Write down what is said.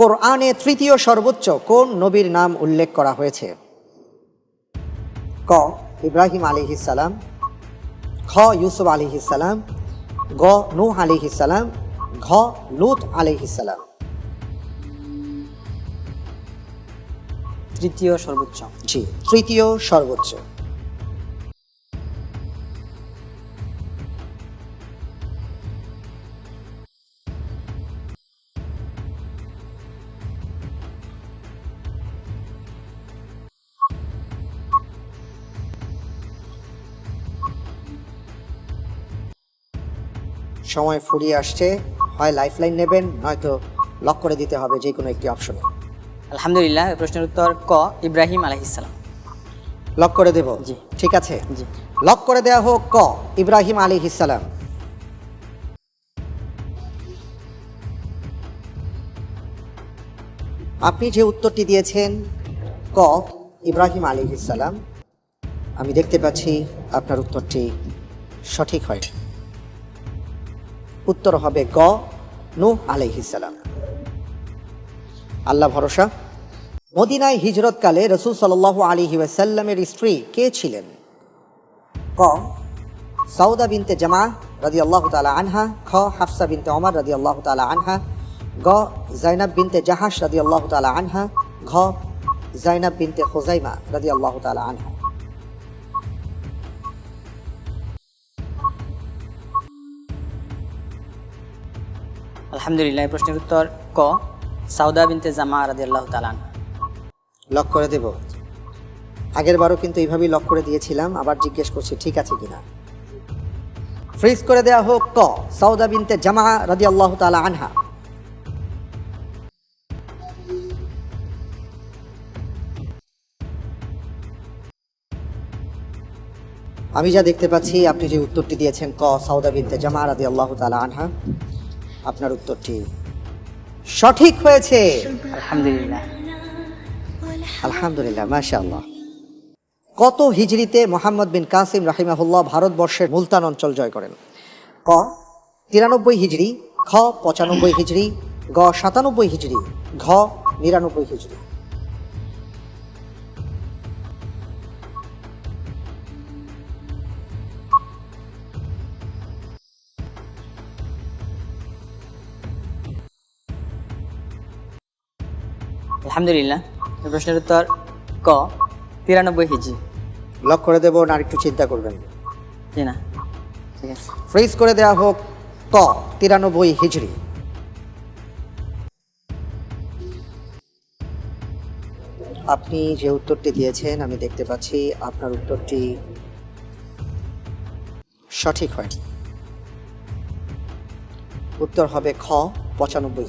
কোরআনে তৃতীয় সর্বোচ্চ কোন নবীর নাম উল্লেখ করা হয়েছে? ক ইব্রাহিম আলিহিসাল্লাম খ ইউসুফ আলিহিসাল্লাম গ নূহ আলিহিসাল্লাম ঘ লুত আলিহিসাল্লাম তৃতীয় সর্বোচ্চ। জি তৃতীয় সর্বোচ্চ। সময় ফুরিয়ে আসছে হয় লাইফলাইন নেবেন নয়তো লক করে দিতে হবে যে কোনো একটি অপশনে আলহামদুলিল্লাহ প্রশ্নের উত্তর ক ইব্রাহিম আলহিসাল্লাম লক করে দেব? জি। ঠিক আছে? জি। লক করে দেয়া হোক ক ইব্রাহিম আলী ইসালাম আপনি যে উত্তরটি দিয়েছেন ক ইব্রাহিম আলী ইসালাম আমি দেখতে পাচ্ছি আপনার উত্তরটি সঠিক হয় উত্তর হবে গ, নূহ আলাইহিসালাম আল্লাহ ভরসা। মদিনায় হিজরতকালে রসুল সাল আলী ওয়াসাল্লামের স্ত্রী কে ছিলেন? ক, সাউদা বিনতে জামা রাদি আল্লাহ তালা আনহা, খ, হাফসা বিনতে অমর রাদি আল্লাহ তালা আনহা, গ, জাইনাব বিনতে জাহাস রাদি আল্লাহ তালা আনহা, ঘ, জাইনাব বিনতে খোজাইমা রাদি আল্লাহ তালা আনহা। আলহামদুলিল্লাহ প্রশ্নের উত্তর ক, সাউদা বিনতে জামা রাদি আল্লাহ তালান লক করে দেব। আগের বারও কিন্তু এইভাবেই লক করে দিয়েছিলাম, আবার জিজ্ঞেস করছি ঠিক আছে কিনা। ফ্রিজ করে দেয়া হোক ক, সাউদা বিনতে জামা রাদি আল্লাহ তালা আনহা। আমি যা দেখতে পাচ্ছি, আপনি যে উত্তরটি দিয়েছেন ক, সাউদা বিনতে জামা রাদি আল্লাহ তালা আনহা। আপনার উত্তরটি সঠিক হয়েছে। আলহামদুলিল্লাহ। আলহামদুলিল্লাহ মাশাআল্লাহ। কত হিজড়িতে মোহাম্মদ বিন কাসিম রাহিমাহুল্লাহ ভারতবর্ষের মুলতান অঞ্চল জয় করেন? ক তিরানব্বই হিজড়ি খ পঁচানব্বই হিজড়ি গ সাতানব্বই হিজড়ি ঘ নিরানব্বই হিজড়ি। আলহামদুলিল্লাহ। প্রশ্নের উত্তর ক তিরানব্বই হিজি লক করে দেব না একটু চিন্তা করবেন। জি না। ঠিক আছে। ফ্রিজ করে দেওয়া হোক ক তিরানব্বই হিজড়ি। আপনি যে উত্তরটি দিয়েছেন আমি দেখতে পাচ্ছি আপনার উত্তরটি সঠিক হয় উত্তর হবে খ পঁচানব্বই।